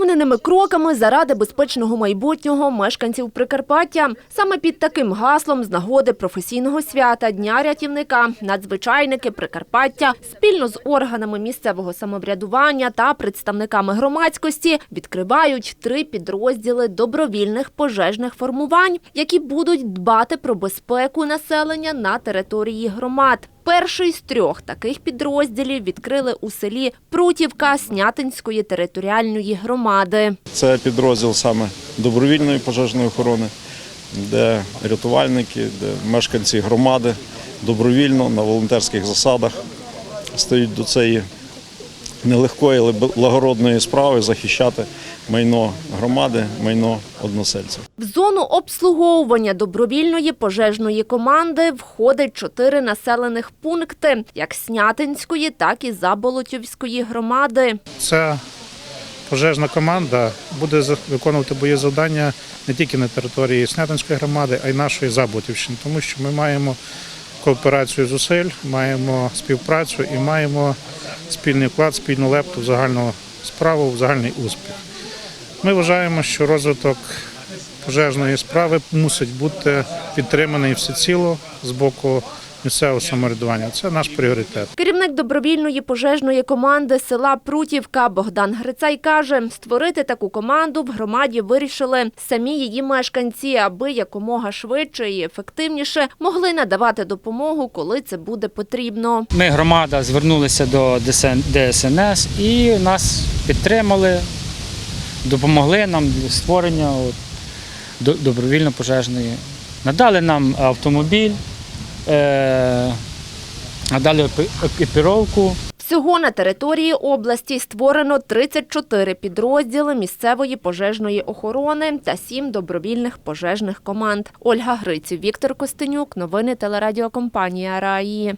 Впевненими кроками заради безпечного майбутнього мешканців Прикарпаття. Саме під таким гаслом з нагоди професійного свята Дня рятівника надзвичайники Прикарпаття спільно з органами місцевого самоврядування та представниками громадськості відкривають три підрозділи добровільних пожежних формувань, які будуть дбати про безпеку населення на території громад. Перший з трьох таких підрозділів відкрили у селі Прутівка Снятинської територіальної громади. Це підрозділ саме добровільної пожежної охорони, де рятувальники, де мешканці громади добровільно на волонтерських засадах стають до цієї нелегкої, але благородної справи захищати майно громади, майно односельців. В зону обслуговування добровільної пожежної команди входить чотири населених пункти, як Снятинської, так і Заболотівської громади. Ця пожежна команда буде за- виконувати бої завдання не тільки на території Снятинської громади, а й нашої Заботівщини, тому що ми маємо кооперацію зусиль, маємо співпрацю і маємо спільний вклад, спільну лепту в загальну справу, в загальний успіх. Ми вважаємо, що розвиток пожежної справи мусить бути підтриманий всеціло з боку місцевого самоврядування. Це наш пріоритет. Керівник добровільної пожежної команди села Прутівка Богдан Грицай каже, створити таку команду в громаді вирішили самі її мешканці, аби якомога швидше і ефективніше могли надавати допомогу, коли це буде потрібно. Ми, громада, звернулися до ДСН ДСНС і нас підтримали, допомогли нам для створення до- добровільно-пожежної. Надали нам автомобіль, надали далі екіпіровку. Всього на території області створено 34 підрозділи місцевої пожежної охорони та 7 добровільних пожежних команд. Ольга Гриців, Віктор Костенюк. Новини телерадіокомпанія Раї.